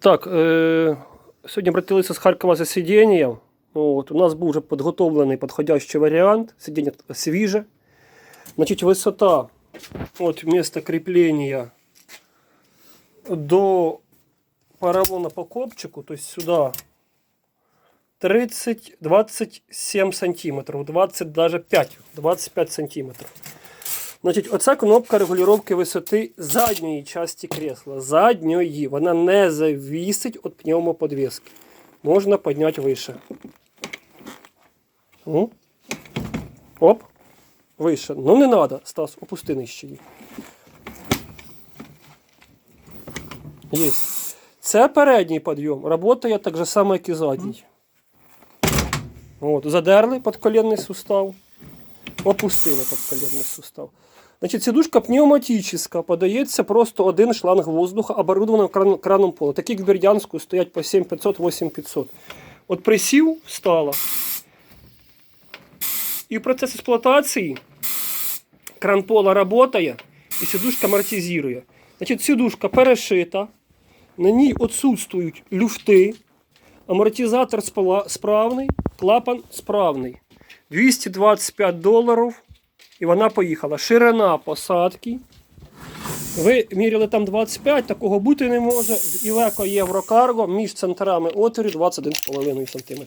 Так, е, сьогодні обратилися з Харкова за сидінням. От, у нас був вже підготовлений підходящий варіант. Сидіння свіже. Значить, висота от місце кріплення до поролона по копчику, то есть сюда 30, 27 сантиметрів, 20, даже 5, 25 сантиметрів. Значить, оця кнопка регулювання висоти задньої частини кресла. Задньої. Вона не завісить від пневмоподвески. Можна підняти вище. Ну. Оп. Вище. Ну не треба, Стас, опусти нижче її. Є. Це передній підйом. Работає так же само, як і задній. От, задерли подколенний сустав. Опустили подколенний сустав. Значить, сидушка пневматична, подається просто один шланг воздуха, оборудована кран, краном пола. Такі як в Бердянську стоять по 7500, 8500. От присів, встала. І в процес експлуатації кран пола працює і сидушка амортизує. Значить, сидушка перешита, на ній відсутствують люфти, амортизатор справний, клапан справний. 225 доларів. І вона поїхала. Ширина посадки. Ви міряли там 25, такого бути не може. В Iveco Єврокарго між центрами отворів 21,5 см.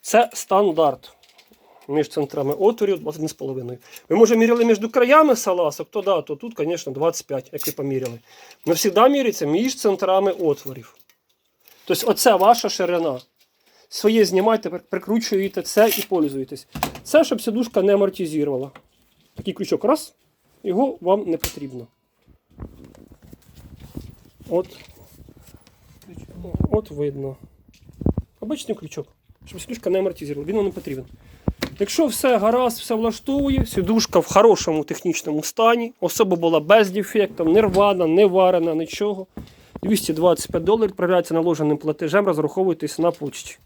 Це стандарт. Між центрами отворів 21,5. Ви може міряли між краями саласок, то да, то тут, звісно, 25, як ви поміряли. Но завжди міряється між центрами отворів. Тобто, оце ваша ширина. Своє знімайте, прикручуєте це і пользуєтесь. Це, щоб сидушка не амортизувала. Такий крючок раз, його вам не потрібно. От. От видно. Обичний крючок, щоб сидушка не амортизувала. Він вам не потрібен. Якщо все гаразд, все влаштовує, сидушка в хорошому технічному стані, особа була без дефектів, не рвана, не варена, нічого. 225 доларів відправляється наложеним платежем, розраховуйтесь на почті.